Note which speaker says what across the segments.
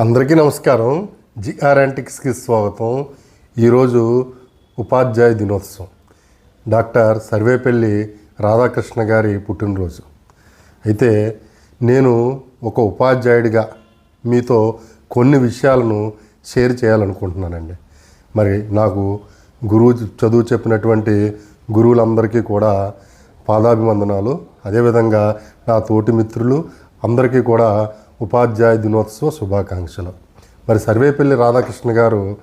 Speaker 1: అందరికీ నమస్కారం. జిఆర్ యాంటిక్స్కి స్వాగతం. ఈరోజు ఉపాధ్యాయ దినోత్సవం. డాక్టర్ సర్వేపల్లి రాధాకృష్ణ గారి పుట్టినరోజు. అయితే నేను ఒక ఉపాధ్యాయుడిగా మీతో కొన్ని విషయాలను షేర్ చేయాలనుకుంటున్నానండి. మరి నాకు గురువు చదువు చెప్పినటువంటి గురువులందరికీ కూడా పాదాభివందనాలు. అదేవిధంగా నా తోటి మిత్రులు అందరికీ కూడా ఉపాధ్యాయ దినోత్సవ శుభాకాంక్షలు. మరి సర్వేపల్లి రాధాకృష్ణ గారు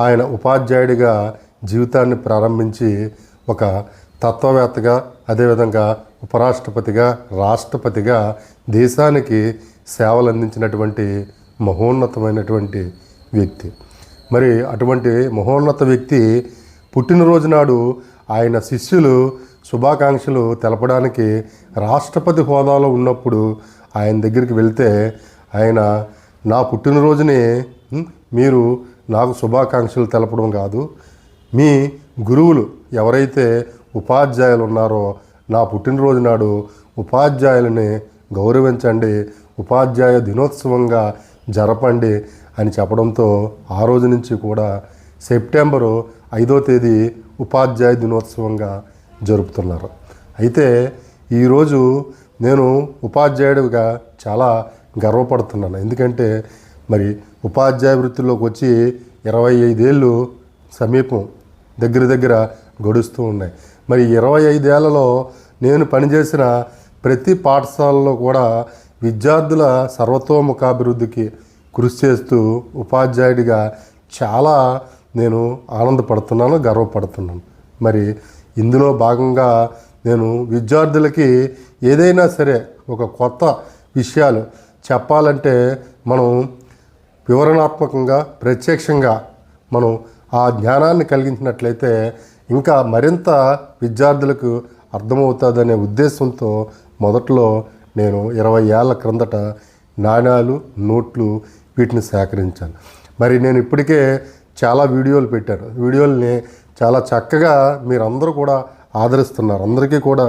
Speaker 1: ఆయన ఉపాధ్యాయుడిగా జీవితాన్ని ప్రారంభించి ఒక తత్వవేత్తగా అదేవిధంగా ఉపరాష్ట్రపతిగా రాష్ట్రపతిగా దేశానికి సేవలు అందించినటువంటి మహోన్నతమైనటువంటి వ్యక్తి. మరి అటువంటి మహోన్నత వ్యక్తి పుట్టినరోజు నాడు ఆయన శిష్యులు శుభాకాంక్షలు తెలపడానికి రాష్ట్రపతి హోదాలో ఉన్నప్పుడు ఆయన దగ్గరికి వెళ్తే ఆయన నా పుట్టినరోజుని మీరు నాకు శుభాకాంక్షలు తెలపడం కాదు. మీ గురువులు ఎవరైతే ఉపాధ్యాయులు ఉన్నారో నా పుట్టినరోజు నాడు ఉపాధ్యాయులని గౌరవించండి ఉపాధ్యాయ దినోత్సవంగా జరపండి అని చెప్పడంతో ఆ రోజు నుంచి కూడా సెప్టెంబరు ఐదో తేదీ ఉపాధ్యాయ దినోత్సవంగా జరుపుతున్నారు. అయితే ఈరోజు నేను ఉపాధ్యాయుడిగా చాలా గర్వపడుతున్నాను. ఎందుకంటే మరి ఉపాధ్యాయ వృత్తిలోకి వచ్చి ఇరవై ఐదేళ్ళు సమీపం దగ్గర దగ్గర గడుస్తూ ఉన్నాయి. మరి ఇరవై ఐదేళ్ళలో నేను పనిచేసిన ప్రతి పాఠశాలలో కూడా విద్యార్థుల సర్వతోముఖాభివృద్ధికి కృషి చేస్తూ ఉపాధ్యాయుడిగా చాలా నేను ఆనందపడుతున్నాను గర్వపడుతున్నాను. మరి ఇందులో భాగంగా నేను విద్యార్థులకి ఏదైనా సరే ఒక కొత్త విషయాలు చెప్పాలంటే మనం వివరణాత్మకంగా ప్రత్యక్షంగా మనం ఆ జ్ఞానాన్ని కలిగించినట్లయితే ఇంకా మరింత విద్యార్థులకు అర్థమవుతుందనే ఉద్దేశంతో మొదట్లో నేను ఇరవై ఏళ్ళ క్రిందట నాణ్యాలు నోట్లు వీటిని సేకరించాను. మరి నేను ఇప్పటికే చాలా వీడియోలు పెట్టారు. వీడియోల్ని చాలా చక్కగా మీరందరూ కూడా ఆదరిస్తున్నారు. అందరికీ కూడా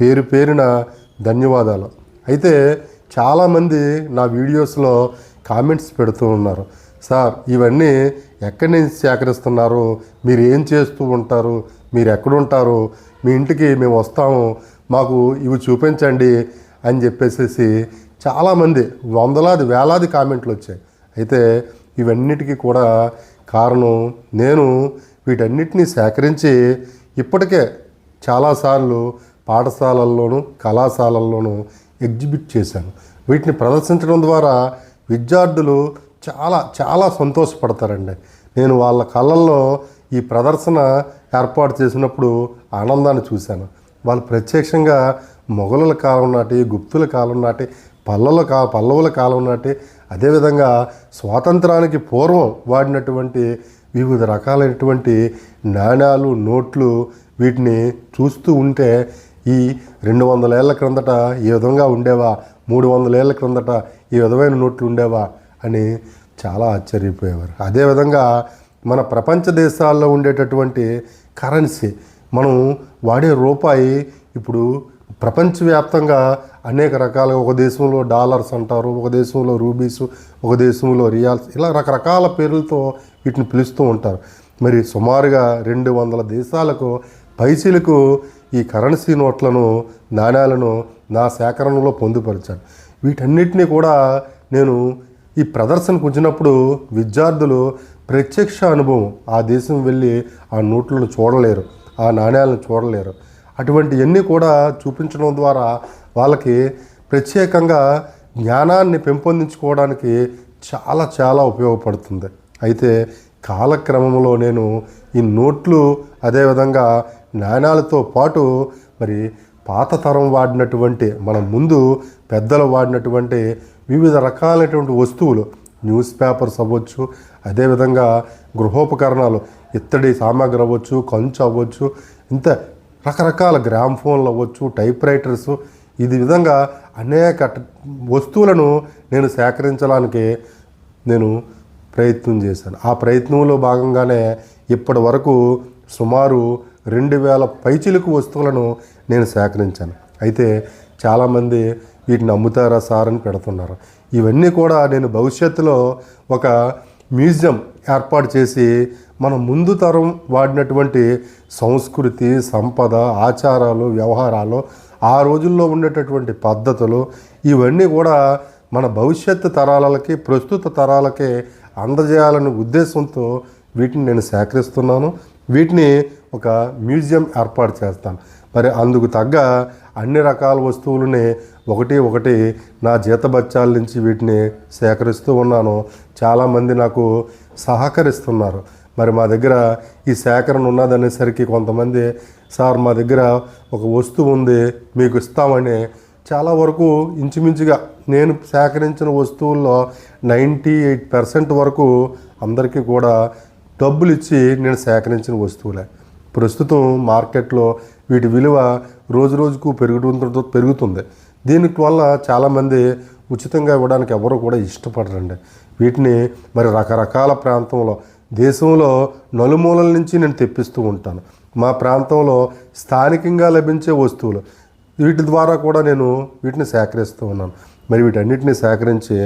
Speaker 1: పేరు పేరిన ధన్యవాదాలు. అయితే చాలామంది నా వీడియోస్లో కామెంట్స్ పెడుతూ ఉన్నారు. సార్ ఇవన్నీ ఎక్కడి నుంచి సేకరిస్తున్నారు? మీరు ఏం చేస్తూ ఉంటారు? మీరు ఎక్కడుంటారు? మీ ఇంటికి మేము వస్తాము. మాకు ఇవి చూపించండి అని చెప్పేసేసి చాలామంది వందలాది వేలాది కామెంట్లు వచ్చాయి. అయితే ఇవన్నిటికీ కూడా కారణం నేను వీటన్నిటినీ సేకరించి ఇప్పటికే చాలాసార్లు పాఠశాలల్లోనూ కళాశాలల్లోనూ ఎగ్జిబిట్ చేశాను. వీటిని ప్రదర్శించడం ద్వారా విద్యార్థులు చాలా చాలా సంతోషపడతారండి. నేను వాళ్ళ కళ్ళల్లో ఈ ప్రదర్శన ఏర్పాటు చేసినప్పుడు ఆనందాన్ని చూశాను. వాళ్ళు ప్రత్యక్షంగా మొఘలుల కాలం నాటి గుప్తుల కాలం నాటి పల్లల కా పల్లవుల కాలం నాటి అదేవిధంగా స్వాతంత్రానికి పూర్వం వాడినటువంటి వివిధ రకాలైనటువంటి నాణ్యాలు నోట్లు వీటిని చూస్తూ ఉంటే ఈ రెండు వందల ఏళ్ళ క్రిందట ఈ విధంగా ఉండేవా? మూడు వందల ఏళ్ళ క్రిందట ఈ విధమైన నోట్లు ఉండేవా? అని చాలా ఆశ్చర్యపోయేవారు. అదేవిధంగా మన ప్రపంచ దేశాల్లో ఉండేటటువంటి కరెన్సీ మనం వాడే రూపాయి ఇప్పుడు ప్రపంచవ్యాప్తంగా అనేక రకాలుగా ఒక దేశంలో డాలర్స్ అంటారు ఒక దేశంలో రూబీస్ ఒక దేశంలో రియాల్స్ ఇలా రకరకాల పేర్లతో వీటిని పిలుస్తూ ఉంటారు. మరి సుమారుగా రెండు వందల దేశాలకు పైసలకు ఈ కరెన్సీ నోట్లను నాణ్యాలను నా సేకరణలో పొందుపరిచాను వీటన్నిటినీ కూడా నేను ఈ ప్రదర్శనకు వచ్చినప్పుడు విద్యార్థులు ప్రత్యక్ష అనుభవం ఆ దేశం వెళ్ళి ఆ నోట్లను చూడలేరు ఆ నాణ్యాలను చూడలేరు. అటువంటివన్నీ కూడా చూపించడం ద్వారా వాళ్ళకి ప్రత్యేకంగా జ్ఞానాన్ని పెంపొందించుకోవడానికి చాలా చాలా ఉపయోగపడుతుంది. అయితే కాలక్రమంలో నేను ఈ నోట్లు అదేవిధంగా నాణ్యాలతో పాటు మరి పాత తరం వాడినటువంటి మన ముందు పెద్దలు వాడినటువంటి వివిధ రకాలైనటువంటి వస్తువులు న్యూస్ పేపర్స్ అవ్వచ్చు అదేవిధంగా గృహోపకరణాలు ఇత్తడి సామాగ్రి అవ్వచ్చు కంచు అవ్వచ్చు ఇంత రకరకాల గ్రామ్ ఫోన్లు అవ్వచ్చు టైప్ రైటర్స్ ఇది విధంగా అనేక వస్తువులను నేను సేకరించడానికి నేను ప్రయత్నం చేశాను. ఆ ప్రయత్నంలో భాగంగానే ఇప్పటి వరకు సుమారు రెండు వేల పైచిలుకు వస్తువులను నేను సేకరించాను. అయితే చాలామంది వీటిని అమ్ముతారా సార్ అని పెడుతున్నారు. ఇవన్నీ కూడా నేను భవిష్యత్తులో ఒక మ్యూజియం ఏర్పాటు చేసి మన ముందు తరం వాడినటువంటి సంస్కృతి సంపద ఆచారాలు వ్యవహారాలు ఆ రోజుల్లో ఉండేటటువంటి పద్ధతులు ఇవన్నీ కూడా మన భవిష్యత్తు తరాలకి ప్రస్తుత తరాలకి అందజేయాలనే ఉద్దేశంతో వీటిని నేను సేకరిస్తున్నాను. వీటిని ఒక మ్యూజియం ఏర్పాటు చేస్తాను. మరి అందుకు తగ్గ అన్ని రకాల వస్తువులని ఒకటి ఒకటి నా జీతబత్యాల నుంచి వీటిని సేకరిస్తూ ఉన్నాను. చాలామంది నాకు సహకరిస్తున్నారు. మరి మా దగ్గర ఈ సేకరణ ఉన్నదనేసరికి కొంతమంది సార్ మా దగ్గర ఒక వస్తువు ఉంది మీకు ఇస్తామని చాలా వరకు ఇంచుమించుగా నేను సేకరించిన వస్తువుల్లో నైంటీ ఎయిట్ పర్సెంట్ వరకు అందరికీ కూడా డబ్బులు ఇచ్చి నేను సేకరించిన వస్తువులే. ప్రస్తుతం మార్కెట్లో వీటి విలువ రోజు రోజుకు పెరుగుతుండటంతో పెరుగుతుంది. దీనికి వల్ల చాలామంది ఉచితంగా ఇవ్వడానికి ఎవరు కూడా ఇష్టపడరండి. వీటిని మరి రకరకాల ప్రాంతంలో దేశంలో నలుమూలల నుంచి నేను తెప్పిస్తూ ఉంటాను. మా ప్రాంతంలో స్థానికంగా లభించే వస్తువులు వీటి ద్వారా కూడా నేను వీటిని సేకరిస్తూ ఉన్నాను. మరి వీటన్నిటిని సేకరించి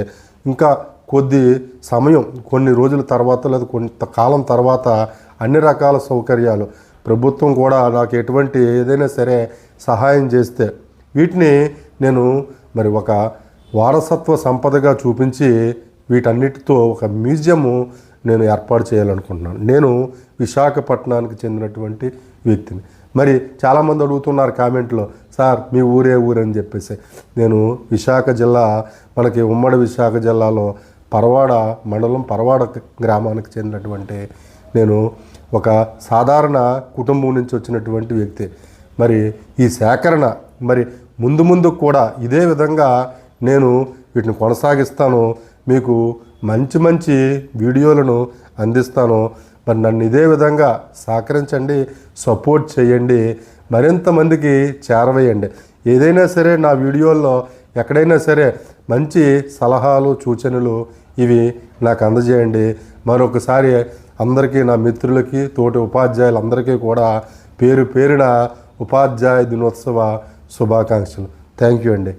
Speaker 1: ఇంకా కొద్ది సమయం కొన్ని రోజుల తర్వాత లేదా కొంత కాలం తర్వాత అన్ని రకాల సౌకర్యాలు ప్రభుత్వం కూడా నాకు ఎటువంటి ఏదైనా సరే సహాయం చేస్తే వీటిని నేను మరి ఒక వారసత్వ సంపదగా చూపించి వీటన్నిటితో ఒక మ్యూజియము నేను ఏర్పాటు చేయాలనుకుంటున్నాను. నేను విశాఖపట్నానికి చెందినటువంటి వ్యక్తిని. మరి చాలామంది అడుగుతున్నారు కామెంట్లో సార్ మీ ఊరే ఊరని చెప్పేసి. నేను విశాఖ జిల్లా మనకి ఉమ్మడి విశాఖ జిల్లాలో పరవాడ మండలం పరవాడ గ్రామానికి చెందినటువంటి నేను ఒక సాధారణ కుటుంబం నుంచి వచ్చినటువంటి వ్యక్తి. మరి ఈ సేకరణ మరి ముందు ముందు కూడా ఇదే విధంగా నేను వీటిని కొనసాగిస్తాను మీకు మంచి మంచి వీడియోలను అందిస్తాను. మరి నన్ను ఇదే విధంగా సహకరించండి సపోర్ట్ చేయండి మరింత మందికి చేరవేయండి. ఏదైనా సరే నా వీడియోల్లో ఎక్కడైనా సరే మంచి సలహాలు సూచనలు ఇవి నాకు అందజేయండి. మరొకసారి అందరికీ నా మిత్రులకి తోటి ఉపాధ్యాయులందరికీ కూడా పేరు పేరున ఉపాధ్యాయ దినోత్సవ శుభాకాంక్షలు. థ్యాంక్ యూ అండి.